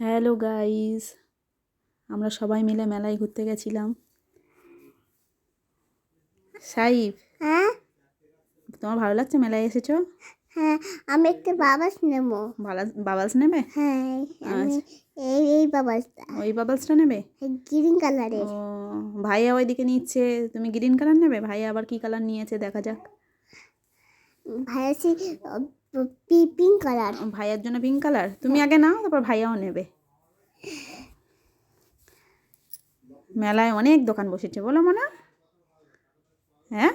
Hello guys আমরা সবাই মিলে মেলায় ঘুরতে গেছিলাম। সাইফ হ্যাঁ? তোমার ভালো লাগছে মেলায় এসেছ? হ্যাঁ আমি একটা বাবাস নেব। বালা বাবালস নেবে? হ্যাঁ আমি আচ্ছা। এই এই বাবাসটা ওই বাবালসটা নেবে? গ্রিন কালারের। ও ভাইয়া ওইদিকে নিচ্ছে। তুমি গ্রিন কালার নেবে? ভাইয়া আবার কি কালার নিয়েছে? দেখা যাক। ভাইয়া আছে পিঙ্ক কালার ভাইয়ার জন্য পিঙ্ক কালার তুমি আগে নাও তারপর ভাইয়াও নেবে। মেলায় অনেক দোকান বসেছে বলো মনে। হ্যাঁ?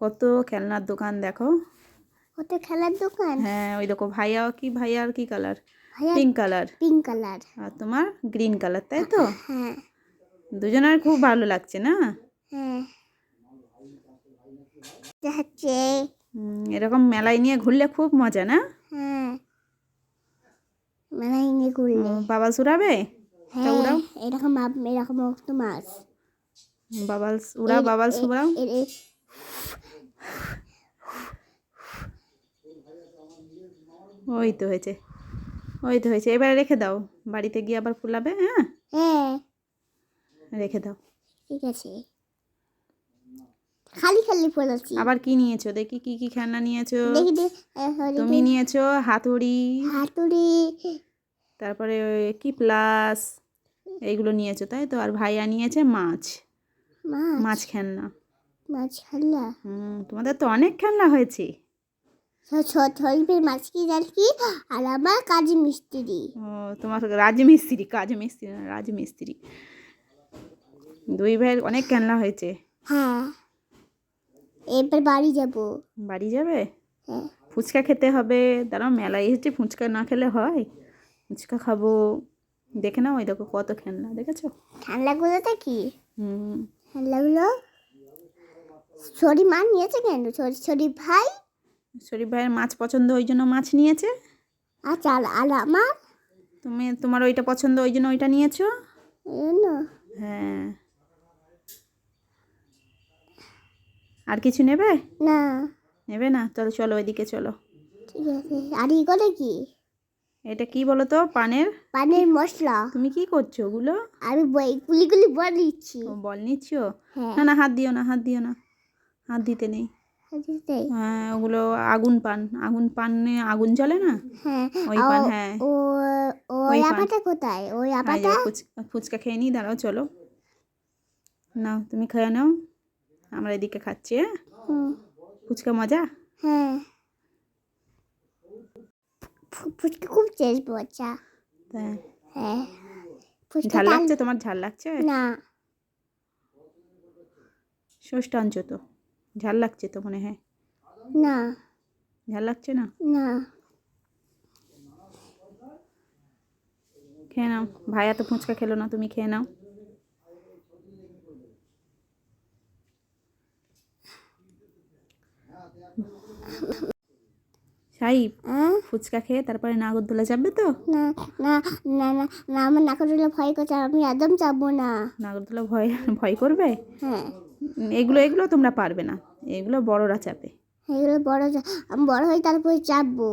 কত খেলনার দোকান দেখো। কত খেলার দোকান? হ্যাঁ ওই দেখো ভাইয়া কি ভাইয়ার কি colour pink colour pink colour আর তোমার গ্রিন কালার তাই তো? হ্যাঁ। দুজনের খুব ভালো লাগছে না? হ্যাঁ। এরকম মেলায় নিয়ে ঘুরলে খুব মজা না? হ্যাঁ। মেলায় নিয়ে ঘুরলে। বাবাল সুরাবে হ্যাঁ উড়াও। এরকম এরকম একটা মাছ। বাবাল বাবাল ওই তো হয়েছে ওই তো হয়েছে। এবারে রেখে দাও বাড়িতে গিয়ে আবার ফুলাবে হ্যাঁ? হ্যাঁ। রেখে দাও। ঠিক আছে। খালি খালি ফেলেছি আবার কি নিয়েছো? দেখি কি কি খেলনা নিয়েছো। দেখি তুমি নিয়েছো হাতুড়ি। হাতুড়ি। তারপরে কি প্লাস? এইগুলো নিয়েছো তাই তো? আর ভাইয়া নিয়েছে মাছ। মাছ? খেলনা। মাছ খেলনা? হুম তোমাদের তো অনেক খেলনা হয়েছে। ছলপের মাছ কি জাল কি? আর আমার কাজ মিস্ত্রি। ও তোমার রাজমিস্ত্রি কাজ মিস্ত্রি না রাজমিস্ত্রি দুই ভাইয়ের অনেক খেলনা হয়েছে। হ্যাঁ। এবার বাড়ি যাব। বাড়ি যাবে? হ্যাঁ। ফুচকা খেতে হবে। দাঁড়াও মেলায় এসেছি ফুচকা না খেলে হয়? ফুচকা খাব। দেখে নাও ওই দেখো কত খেলনা দেখেছ? ঠান্ডাগুলোতে কি? হুম। ঠান্ডাগুলো শরীর মা নিয়েছে কেন? শরীর শরীর ভাই? শরীফ ভাইয়ের মাছ পছন্দ ওই জন্য মাছ নিয়েছে? আচ্ছা আর আর আমার? তুমি তোমার ওইটা পছন্দ ওই জন্য ওইটা নিয়েছো? হ্যাঁ। আর কিছু নেবে? না। নেবে না? চলো চলো ওইদিকে চলো। ঠিক আছে। আর ই করে কি? এটা কি বলো তো পানের? পানের মশলা। তুমি কি করছ ওগুলো? আমি গুলিগুলি বল দিচ্ছি ও বল নিচ্ছ? হ্যাঁ। না না হাত দিও না হাত দিও না। হাত দিতে নেই। হ্যাঁ ওগুলো আগুন পান। আগুন পানে আগুন জ্বলে না? হ্যাঁ। ওই পান হ্যাঁ। ও ওই আপাটা কোথায়? ওই এই আপাটা ফুচকা খেয়ে নিই দাঁড়াও চলো। নাও তুমি খেয়ে নাও। আমরা এদিকে খাচ্ছি হ্যাঁ? ফুচকা মজা? হ্যাঁ। ফুচকা খুব টেস্ট বাচ্চা তাই হ্যাঁ। ঝাল লাগছে? তোমার ঝাল লাগছে? না। ষষ্ঠ আনছো তো ঝাল লাগছে তো মনে হয়? না। ঝাল লাগছে না? না। খেয়ে নাও। ভাইয়া তো ফুচকা খেলো না তুমি খেয়ে নাও। হ্যাঁ ফুচকা খেয়ে তারপরে নাগরদোলা যাবে তো? না না না না না আমার নাকরদোলা ভয় করছে আমি একদম যাব না। নাগরদোলা ভয় ভয় করবে? হ্যাঁ। এগুলো এগুলো তোমরা পারবে না। এগুলো বড়রা চাপে। এগুলো বড় আমি বড় হয়ে তারপরে চাপবো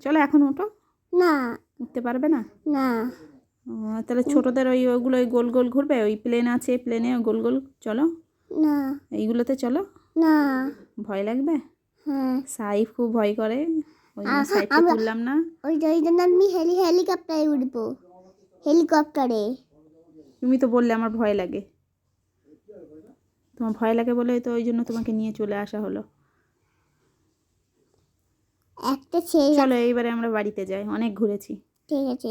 চলো এখন ওঠো না। উঠতে পারবে না? না। তাহলে ছোটদের ওই ওগুলো গোল গোল ঘুরবে? ওই প্লেন আছে প্লেনে গোল গোল চলো। না। এইগুলোতে চলো। না। ভয় লাগবে? হ্যাঁ। সাইফ খুব ভয় করে। ওই জন্য সাইফকে তুললাম না। ওই ওই জন্য আমি হেলি হেলিকপ্টারে উঠবো। হেলিকপ্টারে। তুমি তো বললে আমার ভয় লাগে। তোমার ভয় লাগে বলে তো ওই জন্য তোমাকে নিয়ে চলে আসা হলো। একটা ছেলে চলো এইবারে আমরা বাড়িতে যাই। অনেক ঘুরেছি। ঠিক আছে।